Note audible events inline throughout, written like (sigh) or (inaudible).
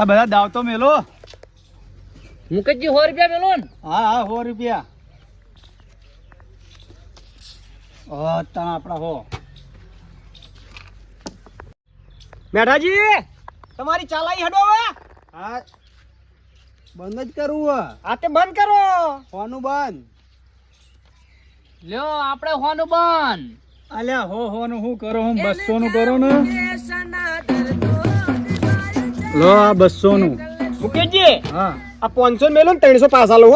આ બધા દાવતો મેલો. મુકેશજી સો રૂપિયા મેલો ને. હા હા સો રૂપિયા. ઓ તા આપણા હો. મેઠાજી તમારી ચાલાઈ હડો હવે. હા બંધ જ કરવું આ તે બંધ કરો. ફોનું બંધ. લ્યો આપણે હોનું બંધ. અલ્યા હો હો નું શું કરો? હું બસો નું કરો ને? લો આ બસો નું મુકેશજી હા. આ પાંચસો મેલો ને ત્રણસો પાસા લો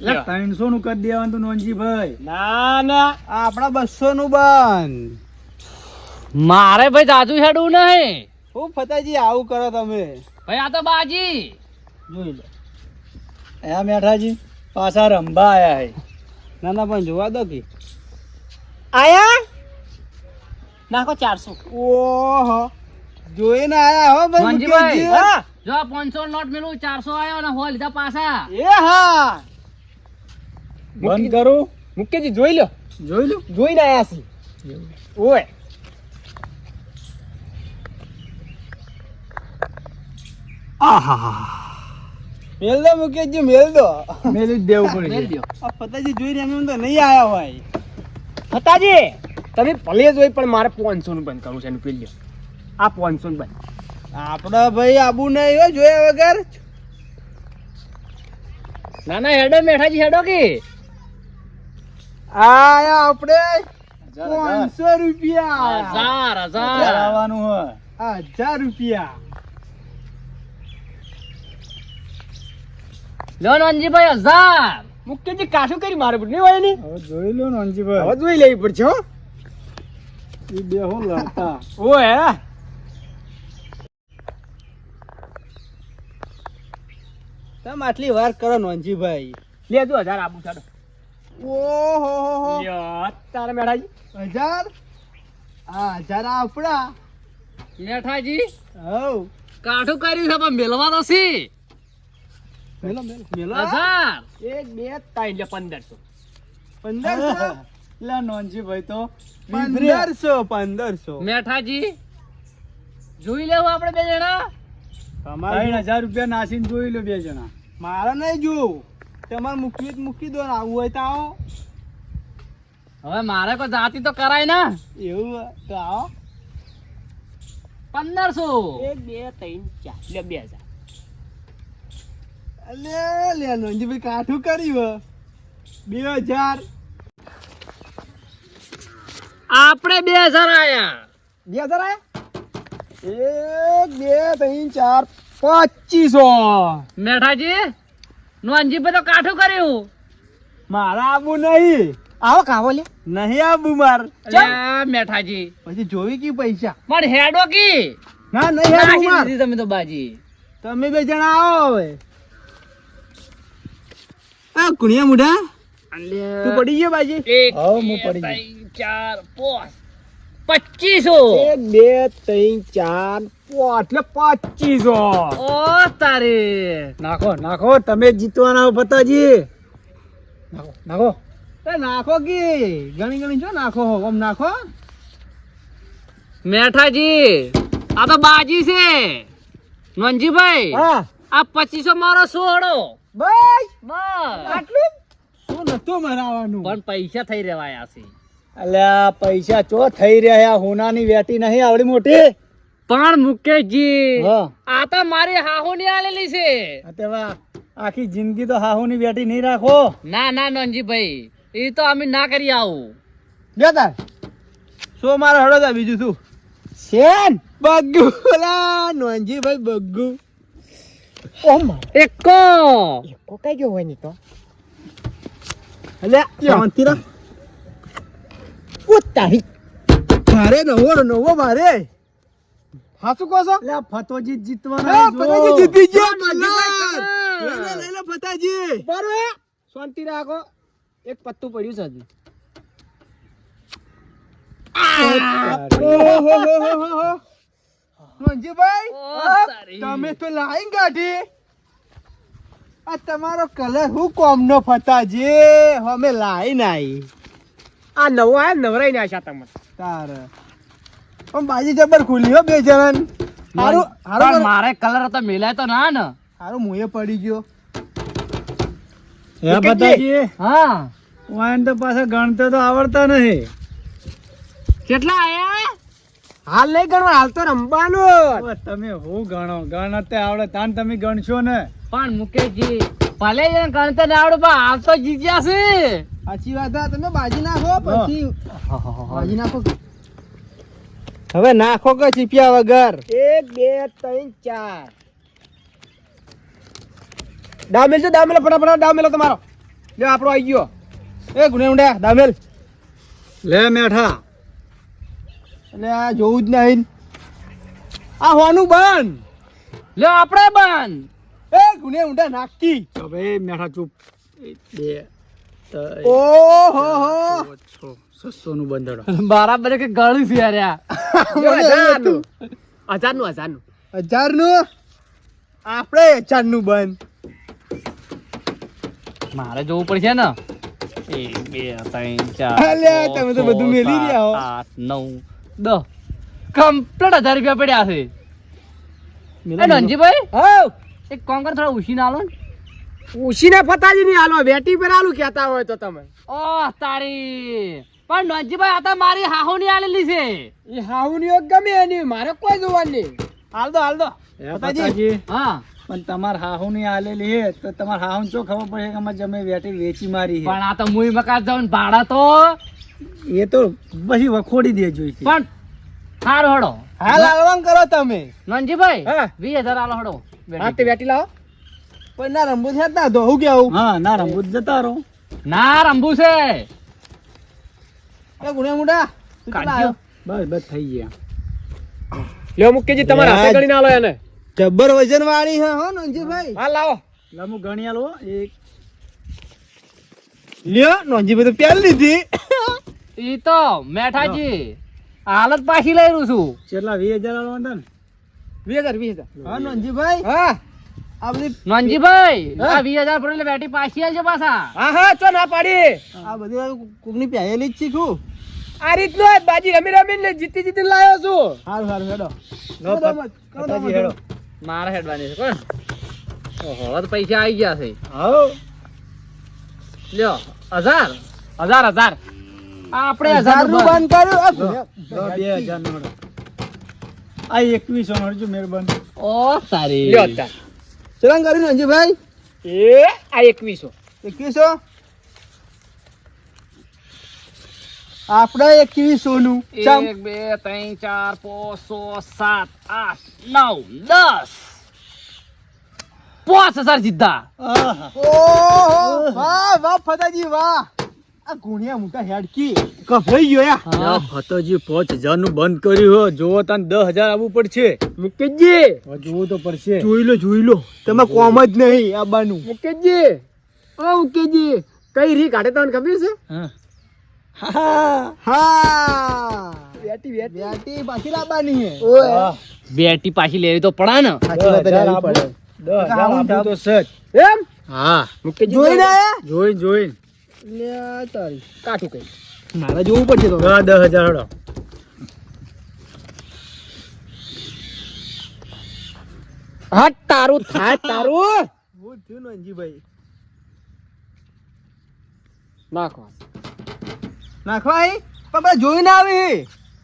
એટલે ત્રણસો નું કરી દેવાનું તું નોનજીભાઈ. ના ના. આપડા આપણા બસો નું બંધ. મારે ભાઈ દાદુ હેડવું નહીં. હું ફતાજી આવું કરો તમે. ભાઈ આ તો બાજી. જોઈ લો. એ મેઠાજી પાછા રંબા આયા હે. ના ના પણ જોવા દો કે. આયા? નાખો ચારસો. ઓહો. જોઈને આયા હો ભાઈ મંજીભાઈ. મુકેશજી. હા. જો પાંચસો નોટ મેલું ચારસો આયો ને હો લીધા પાછા. એ હા. બંધ કરું. મુકેશજી જોઈ લો. જોઈ લો. જોઈને આયા છે. ઓય. મેલ દો મુકેશજી મેલ દો. મેલી જ દેવું મેલ દો. આ ફતાજી જોઈ રહ્યા એમ તો નહીં આયા હોય. પતાજી તમે ભલે જોઈ પણ મારે પાંચસો નું બંધ કરવું છે એનું પેલી આ પાંચસો નું બંધ આપડા ભાઈ આબુ નહીં જોયા વગર. ના ના હેડો મેઠાજી હેડો કે. આયા આપણે પાંચસો રૂપિયા. હજાર હજાર. આવવાનું હોય. હજાર રૂપિયા. નંજીભાઈ હજાર. મુકેશજી કાશું કરી મારે પણ નહીં હોયની હવે જોઈ લો ને હવે જોઈ લેવી પડશે હો. એ બે હું લડતા. ઓય તમે આટલી વાર કરો નોનજીભાઈ લેજો હજાર આબુ ચાલો. ઓહો હો તારે મેઠાજી. હજાર? આ હજાર આપડા મેઠાજી હવ. કાઠું કર્યું છે પણ મેલવા તો સી મેલો મેલો. મેલો? હજાર. એક બે ત્રણ એટલે પંદરસો. પંદરસો? લા નોનજીભાઈ તો પંદરસો પંદરસો. મેઠાજી જોઈ લેવું આપણે બે જણા? ત્રણ હજાર રૂપિયા નાસીને જોઈ લો બે જણા. મારે નહીં જોવું. તમારે મૂકવી મૂકી દો ને આવું હોય તો આવો. હવે મારે કોઈ જાતિ તો કરાય ને? એવું તો આવો. પંદરસો. એક બે ત્રણ ચાર. એટલે બે હજાર. અલે લે ભાઈ કાઠું કર્યું બે હજાર. આપણે બે હજાર આયા. બે હજાર આયા? એક બે ત્રણ ચાર પચીસો મેઠાજી નોનજીભાઈ બધો કાઠું કર્યું. મારા આબુ નહીં. આવો કાવો લે. નહીં આબુ માર. મેઠાજી. પછી જોઈ કી પૈસા? પણ હેડો કી. ના નહીં આબુ માર. તમે તો બાજી. તમે બે જણા આવો હવે. આ કુણિયા મુઢા? તું પડી ગયો બાજી? એક બે, પડી ત્રણ, ચાર પાંચ પચીસો એક બે ત્રણ ચાર એટલે પચીસો ઓ તારે. નાખો નાખો તમે જીતવાના પતાજી નાખો નાખો. એ નાખો કે? ગણી ગણી જો નાખો આમ નાખો. મેઠાજી આ તો બાજી છે. નોનજીભાઈ આ પચીસો મારો સોડો બસ. બસ. આટલું શું નતું મરાવાનું? પણ પૈસા થઈ રહેવાયા છે. અલ્યા પૈસા ચો થઈ રહ્યા હોનાની વેટી નહીં આવડી મોટી? પણ મુકેશજી આ તો મારી હાહુ ની આલેલી છે. આ તે વા, આખી જિંદગી તો હાહુની વેટી નહીં રાખો. ના ના નોનજીભાઈ એ તો અમે ના કરી આવું. તાર. સો મારે હડો તા બીજું શું? શેન? બગ્ગુ. લા નોનજીભાઈ બગ્ગુ. ઓમ એકો એકો કઈ ગયો હોયની તો? અલ્યા શાંતિ રાખ. ઓ તારી મારે નવો નવો મારે. હાસુ કહો છો? લે ફતોજી જીતવાનો ફતોજી જીતી ગયો. કલર. લે, લે, ફતાજી. બરો શાંતિ રાખો. એક પત્તું પડ્યું છે હજી. તમે તો લાઈન આ તમારો કલર હું કોમનો ફતાજી? અમે લાઈન આઈ. આ નવો આ નવરાઈ ના આશા તમને તાર. પણ બાજી જબર ખુલી હો બે જણ હારું હારું મારે કલર તો મેલાય તો ના ને. હારું મુએ પડી ગયો. હે બતાજી હા. વાયન તો પાછા ગણતો તો આવડતા નહીં. કેટલા આયા હાલ નહીં ગણવા હાલ તો રમવાનું તમે હું ગણો? ગણતે આવડે તાન તમે ગણશો ને. પણ મુકેશજી ભલે ને ના આવડે પણ હાલ તો જીત્યા છે. સાચી વાત તમે બાજી નાખો પછી બાજી નાખો. હવે નાખો કે ચીપિયા વગર? એક બે ત્રણ ચાર. દામેલ છે દામેલ ફટાફટ દામેલ તમારો. લે આપણો આવી ગયો. એ ગુણે ઊંડા દામેલ લે મેઠા. એટલે આ જોવું જ નહીં. આ હોનું બંધ. લે આપણે બંધ. એ ગુણે ઊંડા નાખી. તો ભાઈ મેઠા ચૂપ. બે. ઓહો! હો પાંચ, નું બંધડો બરાબર કે ગળું છે હજારનું હજારનું હજારનું આપણે હજારનું બંધ. મારે જોવું પડશે ને. એક બે ત્રણ ચાર તમે તો બધું મેલી રહ્યા હો. આઠ નવ દસ. કમ્પ્લીટ હજાર રૂપિયા પડ્યા છે. એ ધનજીભાઈ એક કામ કર થોડા ઉછી ના લો ને. ઉશીને ફતાજી ની હાલો બેટી પર આલું કહેતા હોય તો તમે. ઓહ તારી. પણ ધનજીભાઈ આ તો મારી હાહુ ની આલેલી છે. એ હાહુ ની ગમે એની મારે કોઈ જોવાનું નહીં. હાલ દો હાલ દો. હે ફતાજી. હા. પણ તમાર હાહુ ની આલેલી હે તો તમાર હાહુ શું ખબર પડે કે અમે જમે વેટી વેચી મારી હે પણ આ તો મુઈ મકાન જાઉં ને ભાડા તો. એ તો પછી વખોડી દેજો જોઈ પણ હારો હડો. હાલ હાલવાન કરો તમે. નનજીભાઈ હા. વીસ હજાર આલો હડો. હા તે બેટી લાવો. પણ ના રંબુ છે ના તો હું કેવું હા ના રંબુ જતા રહો. ના રંબુ છે. એ ગુણે મુંડા તું કેટલા કાઢજો. આવ્યો? બસ બસ થઈ ગયા. લ્યો મુકેજી તમારા હાથે ગણીને આલો એને. જબ્બર વજન વાળી હે હો નોંજીભાઈ. હા લાવો. લમુ ગણી આલો એક. લ્યો નોંજીભાઈ તો પહેલ લીધી. ઈ તો મેઠાજી હાલત પાછી લઈ રહ્યું છું. કેટલા વીસ હજાર ને? વીસ હજાર વીસ હજાર. હા નોંજીભાઈ. હા. નનજીભાઈ આ વીસ હજાર પડે બેટી પાછી આવજો પાછા. હા હા ચો ના પાડી. આ બધી કોકની પહેરેલી જ શીખું. આ રીતનો બાજી રમી રમીને જીતી જીતી લાવ્યો છું. સારું સારું હેડો. લો, કરો મત, કરો ફટાજી મત. હેડો. મારે હેડવાની છે કોણ? ઓહો પૈસા આવી ગયા છે. લ્યો હજાર. હજાર હજાર. આપણે હજારનું બંધ. કર્યું? આ લો, ગુણ્યા- લો, બે હજાર નો આ એકવીસો હરજો મહેરબાની ઓ સારી લ્યો તાર. ચલાન કર્યું નંજીભાઈ એ આ એકવીસો એકવીસો આપણે એકવીસો નું ચમ. એક બે ત્રણ ચાર પાંચ છ સાત આઠ નવ દસ પાંચ હજાર જીતા આહા. ઓહો વાહ વાહ ફતાજી વાહ આ ગુણિયા મોટા હેડકી. કફરાઈ ગયો યા. ફતોજી પાંચ હજારનું બંધ કર્યું હો. જોવો તને દસ હજાર આવવું પડશે. મુકેશજી! હવે તો પડશે. જોઈ લો જોઈ લો. તમે કોમ જ નહીં આબાનું મુકેશજી! ઓ મુકેશજી! કઈ રી કાઢે તમને ખબર છે? હા. હા. બેટી બેટી. બેટી પાછી લાવવાની હે. વાહ. બેટી પાછી લેવી તો પડા ને. સાચી વાત લેવી પડે. આપવું. દસ હજાર આવું આપવું તો ધાબ. એમ? હા મુકેશજી જોઈને આયા? જોઈ જોઈ. લ્યા તારી કાઠું કઈ. મારે જોવું પડશે તો. હા દસ હજાર હડો. હટ તારું થાય તારું. હું થયું નંજીભાઈ નાખો નાખવા. હે પણ બધા જોઈને આવી.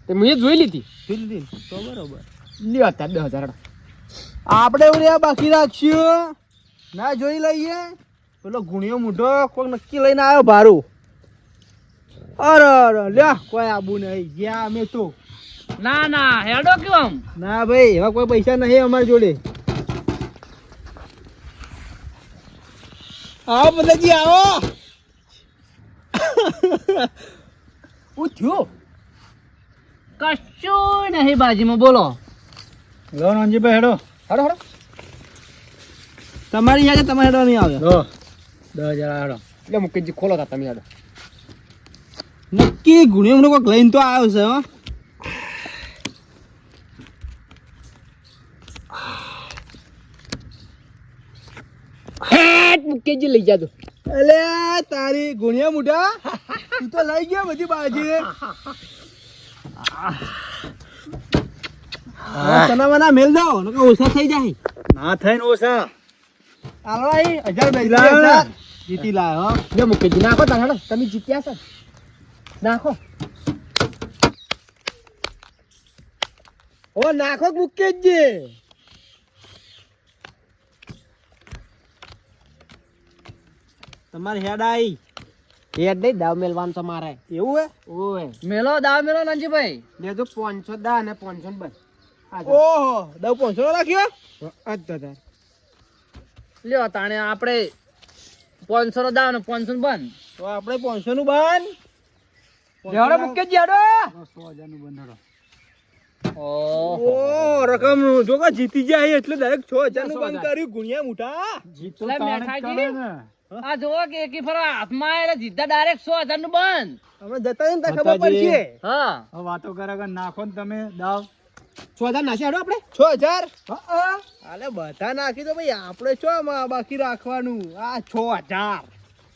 તે મેં જોઈ લીધી. ફિલ્દી તો બરોબર. લ્યો તાર દસ હજાર આપણે ઉર્યા બાકી રાખશું. ના જોઈ લઈએ. પેલો ગુણિયો મૂઢો કોઈ નક્કી લઈને આવ્યો ભારું અરે અરે લ્યા કોઈ આબુ નહીં. ગયા અમે તો. ના ના હેડો કેમ ના ભાઈ એવા કોઈ પૈસા નહીં અમારી જોડે. આવો બધાજી આવો. હું થયું? કશું નહીં બાજીમાં બોલો. લો રણજીભાઈ હેડો. હેડો હેડો. તમારી યાદ તમારે હેડો નહીં આવે દસ હજાર હેડો એટલે મુકેશજી ખોલો તા તમે હેડો નક્કી ગુણી મોઢો કોઈક લઈને તો આવ્યો છે હો. હેટ મુકેશજી લઈ જાજો. અલે તારી ગુણિયા મોઢા તું તો લઈ ગયા બધી બાજી. તને મને મેલ દો નકર ઓછા થઈ જાય. ના થઈને ઓછા. હાલો અહીં હજાર બે લાવો ને. હજાર જીતી લાયો હો. લે મુકેશજી નાખો તાર તમે જીત્યા છો. નાખો. ઓ નાખો મુકેશજી. તમારી હેડ આઈ. હેડ નહીં દાવ મેલવાનું તમારે એવું હે? ઓય. મેલો દાવ મેલો બે લેજો પાંચસો દા અને પાંચસો બસ. ઓહો દાવ પાંચસો રાખ્યો? અધર લ્યો તાણે આપણે પાંચસો નો દાવ ને પાંચસો નો બંધ. તો આપણે પાંચસો નું સો ઓ રકમ જો કે જીતી જાય એટલે ડાયરેક્ટનું બંધ. કર્યું ગુણ્યા મોટા. જીતો ને. આ જો કે એકી ફરવા હાથમાં આયા સીધા ડાયરેક્ટ સો હજારનું બંધ. અમે જતા ખબર પડશે. હા. વાતો કરે કે નાખો ને તમે દાવ. છ હજાર નાખી હેડો આપણે? છ હજાર અલે બધા નાખી દો ભાઈ આપણે છો આમાં બાકી રાખવાનું? આ છ હજાર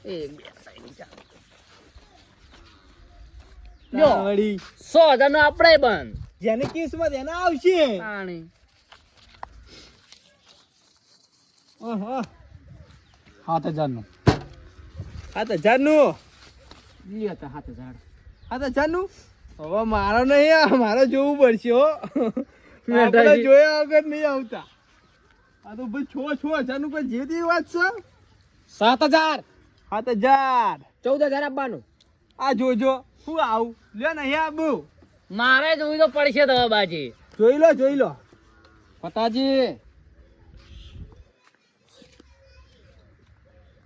એક બે ત્રણ ચાર લ્યો. વળી સો હજારનું આપણે બંધ જેની કિસ્મત એને આવશે. પાણી. સાત હજારનું. સાત હજારનું સાત હજાર. સાત હજારનું હવે મારો નહીં આ મારે જોવું પડશે હો. આપણે જોયા વગર નહીં આવતા. આ તો ભાઈ છો છો હજારનું કોઈ જેવી વાત છે. સાત હજાર. સાત હજાર. ચૌદ હજાર આપવાનું. આ જોજો શું આવું? લે નહીં આબુ. મારે જોઈ તો પડશે તો બાજી. જોઈ લો જોઈ લો. પતાજી.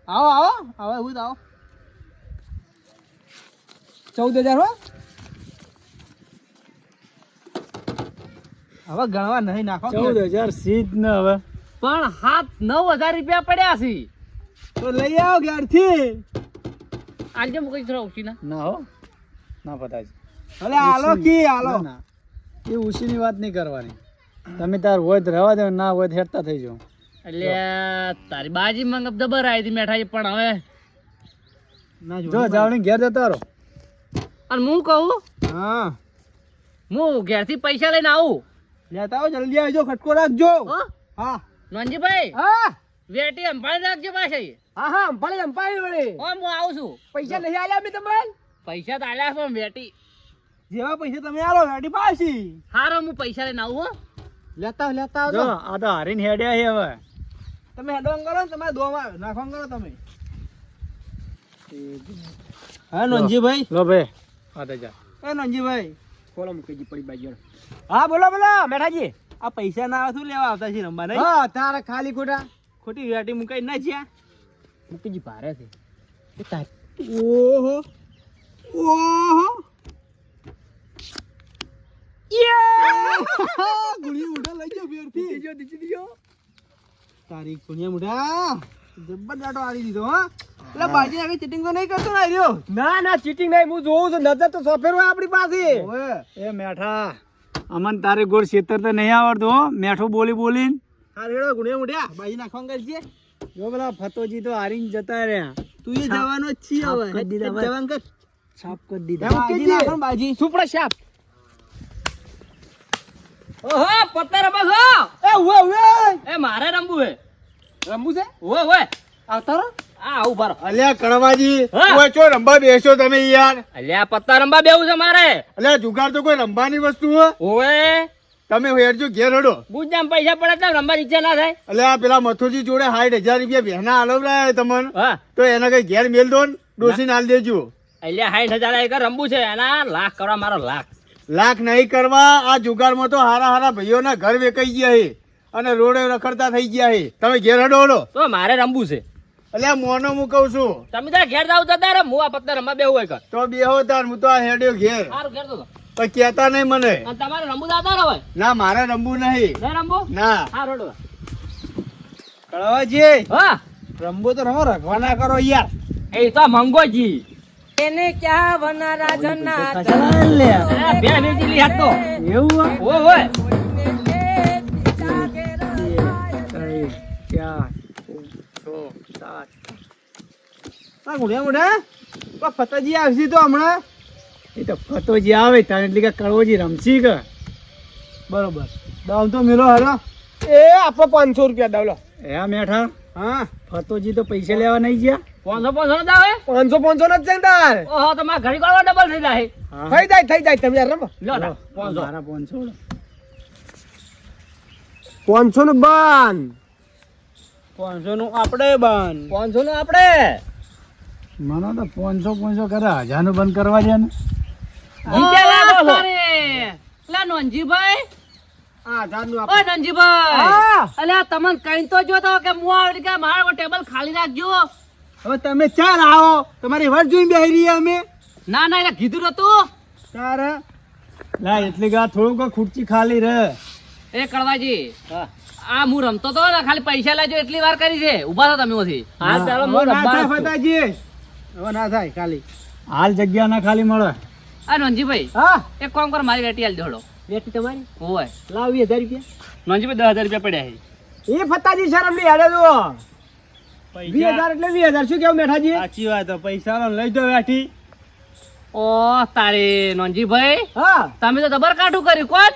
આવો આવો. આવો એવું આવો. ચૌદ હજાર હો. હવે ગણવા નહીં નાખો ચૌદ હજાર સીધ ને હવે. પણ હાથ નવ હજાર રૂપિયા પડ્યા છે. તો લઈ આવો ઘેરથી. આજે મૂકી થોડા ઉછી ના હો. ના પતાજી અલે આલો કી આલો ના, ના. એ ઉશીની વાત નહીં કરવાની. તમે તાર હોય તો રહેવા દો ના હોય તો થઈ જાઓ. એટલે તારી બાજી મંગ દબર આવી હતી મેઠાઈ પણ હવે ના જો જાવણી ઘેર જતો રહો. અને હું કહું? હા. હું ઘેરથી પૈસા લઈને આવું. લેતા આવો જલ્દી આવજો ખટકો રાખજો. હા? નોનજીભાઈ હા. વેટી અંભાળી રાખજો પાછી. હા હા અંપાળી અંપાળી વળી. હો હું આવું છું. પૈસા નહીં આલ્યા મેં તમને? પૈસા તો આલ્યા પણ વેટી જેવા પૈસા તમે આલો વેટી પાછી. હારો હું પૈસા લઈને આવું હો. લેતા આવો, લેતા આવજો. આ તો હારીને હેડ્યા છે હવે. તમે હેડવાન કરો ને તમારે દોમાં નાખવાન કરો તમે. હા નોનજીભાઈ. લો ભાઈ હા તો જા. એ નોનજીભાઈ. ખોલો મૂકી જી પડી બાજુ હા બોલો બોલો મેઠાજી. આ પૈસા ના આવે શું લેવા આવતા છે રમવા નહીં? હા તારા ખાલી ખોટા. ખોટી વેટી મુકાઈ ના જ્યાં જી ભારે છે. ઓહો. ઓહો. (laughs) ગુણી મુઠા લઈ જાઓ ફેરથી દીજો દીજો દીજો તારી ગુણિયા મુઠા જબ્બર દાટો આવી દીધો હા. એટલે બાજી આવી ચીટિંગ તો નહીં કરતો ને આર્યો ના ના ચીટિંગ નહીં હું જોઉં છું. નજર તો સોફેર હોય આપણી પાસે. એ મેઠા અમન તારે ગોળ છેતર તો નહીં આવડતો મેઠો મેઠું બોલી બોલીને. હા રેડો ગુણિયા મુઠ્યા બાજી નાખવાન કરજે જો પેલા ફતોજી તો હારીને જતા રહ્યા. તું એ જવાનો જ છાપ હવે. ભાઈ. જવાન કર. છાપ કરી દીધા. બાજી નાખો બાજી. સુપડા છાપ. ઓહો પત્તા રમો છો? એ ઉવે ઉવે. એ મારે રમવું હે. રમવું છે? ઓય ઓય આવતા રહો. આ બારો અલ્યા કણવાજી. કોઈ ચો રંબા બેસો તમે યાર? અલ્યા પત્તા રમવા બેવું છે મારે. અલ્યા જુગાર તો કોઈ રંબાની વસ્તુ હો. તમે હેરજો ઘેર હડો. ગુજામ પૈસા પડે તો રમવા ઈચ્છા ના થાય. અલ્યા પેલા મથુરજી જોડે સાઠ હજાર રૂપિયા બહેના આલવડાયા તમને. તો એના કઈ ઘેર મેલ દો ને ડોસી નાલ દેજો. અલ્યા સાઠ હજાર એક રમવું છે એના લાખ કરવા મારો લાખ. લાખ નહીં કરવા આ જુગારમાં તો હારા હારા ભાઈઓના ઘર વેકાઈ ગયા છે અને રોડે રખડતા થઈ ગયા છે. તમે ઘેર હડો હડો. તો મારે રમવું છે. અલ્યા મોનો હું છું. તમે તાર ઘેર જાવ જતા રે હું આ પત્તા રમવા બેવું હોય તો બેહો તાર હું તો આ હેડ્યો ઘેર. સારું ઘેર તો પણ કેતા નહીં મને. અને તમારે રમવું દાતા હોય. ના મારે રમવું નહીં. નહીં રમવું? ના. હા રોડો. કળવાજી હા. રમવો તો રમો રખવા ના કરો યાર. એ તો મંગોજી. ચાલ લે. અલ્યા, બે વેચેલી હાથ તો. એવું હો? ઓય ઓય. ત્રણ, ચાર, છ, સાત. આ ગુણિયા મુઠા ફતાજી આવશે તો હમણાં? એ તો ફતોજી આવે તારે એટલે કે કડવોજી રમશી કે? બરોબર. દામ તો મેલો હારો એ આપણો પાંચસો રૂપિયા દાવલો એ મેઠા? હા. ફતોજી તો પૈસા લેવા નહીં ગયા? પાંચસો પાંચસો જ આવે પાંચસો પાંચસો નો જ છે ને તાર. ઓહો તમારે ઘડી કાઢવા ડબલ થઈ જાય. થઈ જાય થઈ જાય તમે યાર રમો. લ્યો પાંચસો. મારા પાંચસો. પાંચસો નું બાન. પાંચસો નું આપણે બંધ. પાંચસો નું આપણે? મને તો પાંચસો પાંચસો કરે બંધ કરવા દે ને. નીચે લાગો છો. લા નોનજીભાઈ? આ હજારનું ઓય હા. અલ્યા તમને કઈ તો જો તો કે હું આવી ટેબલ ખાલી રાખજો. હવે તમે ચાલ આવો. તમારી વાત જોઈને બેહી રહી અમે. ના ના એટલે કીધું નતું તારે. લા એટલી ગા થોડુંક ખુરચી ખાલી રહે. એ કળવાજી આ હું રમતો તો ને ખાલી પૈસા લાજો એટલી વાર કરી છે. ઊભા થો તમે ઓથી. હા, ચાલો હું રમવા હવે ના થાય ખાલી. હાલ જગ્યા ના ખાલી મળે. આ નોનજીભાઈ હા. એક કામ કર મારી વેટી હાલ દોડો. બેટી તમારી? હોય. લાવ વીસ હજાર રૂપિયા. નોનજીભાઈ દસ હજાર રૂપિયા પડ્યા છે. એ ફતાજી શરમની હેડે જુઓ. વીસ હજાર એટલે વીસ હજાર. શું કેવું મેઠાજી? સાચી વાત પૈસા લઈ દો બેઠી ઓ તારે નોનજીભાઈ હા. તમે તો જબર કાઠું કર્યું કોણ?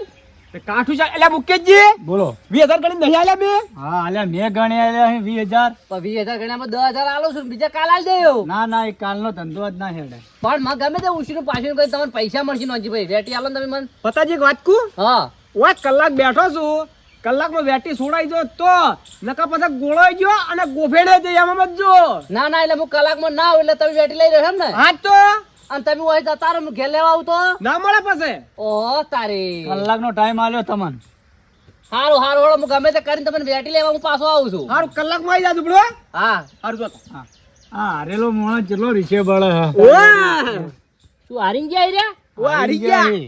કાઠું છે. એટલે મુકેશજી બોલો. વીસ હજાર ગણી નહીં આલ્યા બે હા અલ્યા મેં ગણ્યા આલ્યા વીસ હજાર. વીસ હજાર ગણ્યામાં દસ હજાર આલો છું બીજા કાલ આલી દેયો ના ના એ કાલનો ધંધો જ ના હેડે. પણ મને ગમે તે ઉછીનું પાછળ કોઈ તમને પૈસા મળશે નોનજીભાઈ વેટી આલો તમે મને. એક વાત કહું? હા. કલાક બેઠો છું. કલાકમાં વેટી છોડાઈ જો તો નકા પછી ગોળાઈ ગયો અને ગોફેડે જઈ એમાં જો ના ના એટલે હું કલાકમાં ના આવું એટલે તમે વેટી લઈ રહ્યો એમ ને? હા તો. અને તમે હોય તો તારે હું ઘેર લેવા આવું તો ના મળે પાસે ઓ તારે. કલાકનો ટાઈમ આલ્યો તમને. હારું હારું હાલો હું ગમે તે કરીને તમને વેટી લેવા હું પાછો આવું છું. સારું કલાકમાં આવી જાજો બળો હા. હારું જો હા. હા હારેલો મોણ કેટલો રીશે બળે. હે. શું હારી ગયા રહ્યા આપડે હારી ગયા. હે.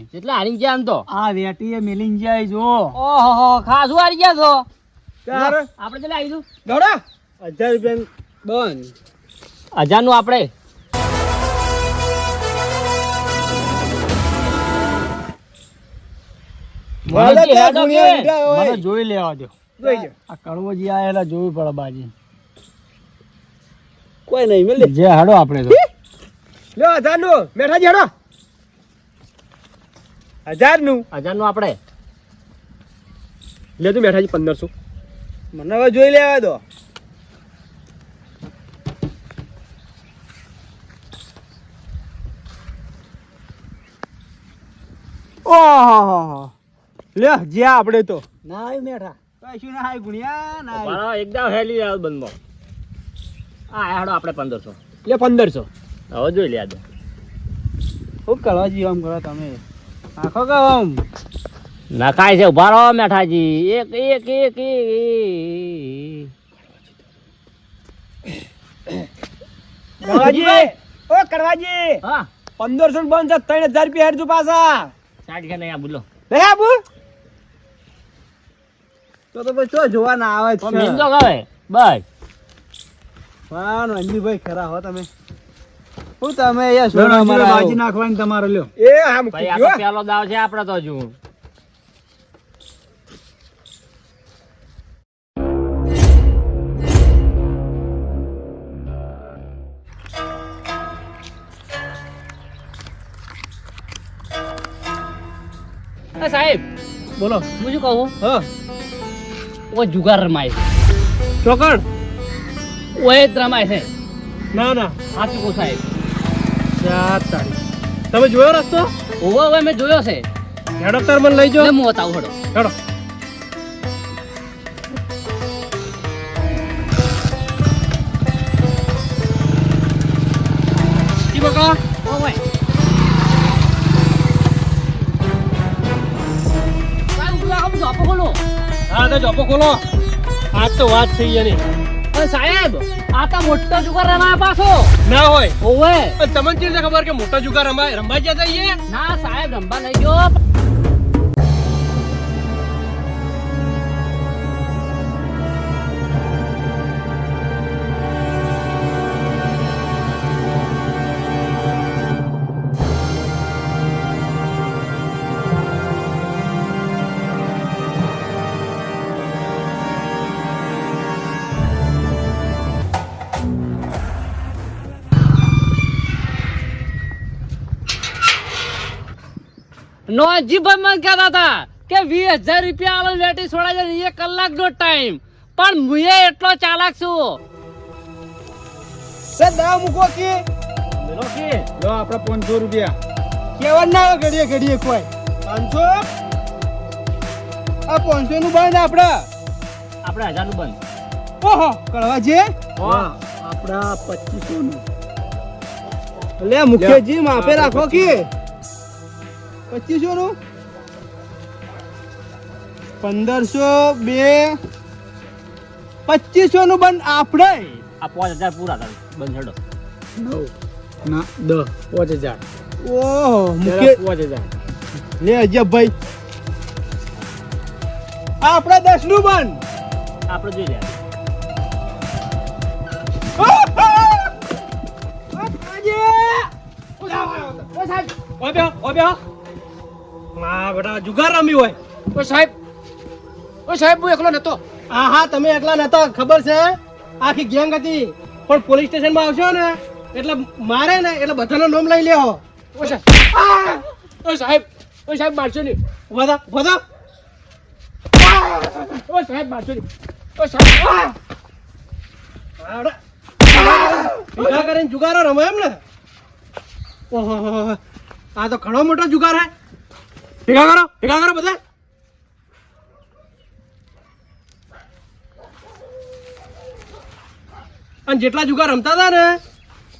મને જોઈ લેવા દો. આ કડવોજી આયેલા જોવી પડે બાજી. કોઈ નહીં મેલે જે હાડો આપણે તો. લ્યો હજારનું મેઠાજી હાડો. હજારનું હજારનું આપણે? લે તું મેઠાજી પંદરસો. મને હવે જોઈ લેવા દો. ઓહો લે જ્યાં આપણે તો. ના આવ્યું મેઠા. કશું ના આવ્યું ગુણ્યા ના આવ્યું. એકદમ હેલી આવ બંધમાં. હા હાડો આપણે પંદરસો. લે પંદરસો. હવે જોઈ લે દો શું કરવા જી આમ કરો તમે? આખો કે આમ? નખાય છે ઊભા રહો મેઠાજી. એક એક એક એક કરવાજી ઓ કરવાજી. હા. પંદરસો ને બંધ છે ત્રણ હજાર રૂપિયા હેડજો પાછા. સાઠ કે નહીં આ બોલો. લે આબુ તો તો પછી જોવા ના આવે છે. મીન તો ગવે બસ વાહ નંદીભાઈ ખરા હો તમે. હું તમે અહીંયા લો, સોના મારા બાજી નાખવાની તમારે લ્યો. એ હા મૂકી ભાઈ આ ગયો પેલો દાવ છે આપણો તો જો સાહેબ બોલો. હું શું કહું? હા. ઓ જુગાર રમાય છે. ચોકડ? ઓ એ જ રમાય છે. ના ના. સાચું કહું સાહેબ. ચાર તારીખ તમે જોયો રસ્તો? ઓવો હવે મેં જોયો છે. હેડો તાર મને લઈ જાઓ. હું બતાવું હેડો. હેડો. બકા. ઓવે રાખો, હું તો ચોપો ખોલો. આજ તો વાત થઈ એની. પણ સાહેબ આ તો મોટો જુગાર રમાય પાછો. ના હોય. ઓવે. પણ તમને કેવી ખબર કે મોટા જુગાર રમાય રમવા જતા ના સાહેબ રમવા નહીં ગયો. નોજી ભાઈ મને કહેતા હતા કે વીસ હજાર રૂપિયા આલો લેટી છોડાય છે ને એક કલાકનો ટાઈમ પણ મુએ એટલો ચાલાક છું. સર દવા મૂકો કે. કે. લો આપડે પાંચસો રૂપિયા. કેવા ના આવે ઘડીએ ઘડીએ કોઈ. પાંચસો? આ પાંચસો નું બંધ આપડે. આપણે હજારનું બંધ. ઓહો કળવા છે આપડા પચીસો નું લે મુખ્યજી માફે રાખો કે. પચીસો નું? પંદરસો બે. પચીસો નું બંધ આપણે. આ પાંચ હજાર પૂરા થાય. બંધ હેડો. નવ. ના દસ. પાંચ હજાર. ઓહો પાંચ હજાર. લે અજયભાઈ આ આપણા દસનું બંધ. આપણે જોઈ લે. હા બેટા જુગાર રમી હોય. ઓ સાહેબ ઓ સાહેબ હું એકલો નતો. હા હા તમે એકલા નતા ખબર છે? આખી ગેંગ હતી પણ પોલીસ સ્ટેશનમાં આવશો ને એટલે મારે ને એટલે બધાનો નામ લઈ લેવો ઓ સાહેબ ઓ સાહેબ ઓ સાહેબ મારશો નહીં વધા વધા ઓ સાહેબ મારશો નહીં ઓ સાહેબ ભેગા કરીને જુગારો રમે એમ ને? ઓહો. આ તો ઘણો મોટો જુગાર હે. ભેગા કરો ભેગા કરો બધા. અને જેટલા જુગાર રમતા હતા ને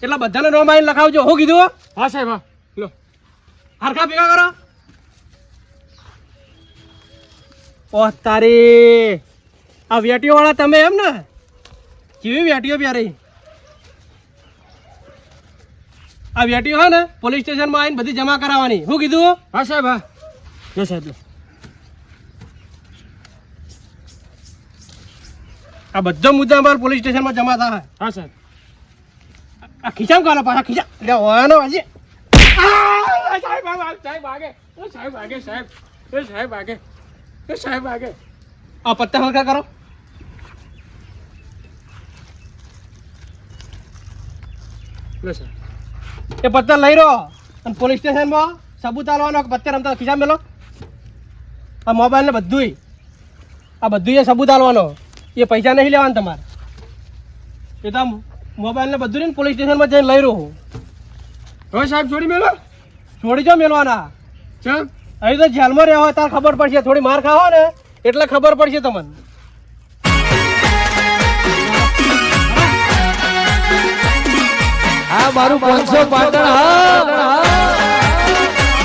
એટલા બધાને નો માઇન લખાવજો. હું કીધું હા? સાહેબ હા. લો. હરખા ભેગા કરો. ઓહ તારી. આ વેટીઓ વાળા તમે એમ ને? કેવી વેટીઓ પ્યારે આ વેટીઓ હે ને પોલીસ સ્ટેશનમાં આવીને બધી જમા કરાવવાની. શું કીધું હા સાહેબ હા. લો સાહેબ લો આ બધા મુદ્દા અમારે પોલીસ સ્ટેશનમાં જમા થાય. હા સાહેબ આ ખીચામ કાઢો પાછા ખીચા. લે હોવાનો આજે. સાહેબ આગે. સાહેબ આગે સાહેબ. સાહેબ આગે. સાહેબ આગે. આ પત્તા હલકા કરો. એ પત્તા લઈ રહ્યો. અને પોલીસ સ્ટેશનમાં સબૂત આલવાનો પત્તર પત્તે રમતા ખીચા મેલો. આ મોબાઈલ ને બધુંય. આ બધું એ સબૂત આલવાનો. એ પૈસા નહીં લેવાના તમારે. એ તો મોબાઈલ ને બધું ને પોલીસ સ્ટેશનમાં જઈને લઈ રહ્યો હું. હવે સાહેબ છોડી મેલો. છોડી જો મેલવાના. ચમ અહીં તો જેલમાં રહેવા હોય ત્યારે ખબર પડશે. થોડી માર ખાવો ને એટલે ખબર પડશે તમને. આ મારું પાંચસો પાટણ હા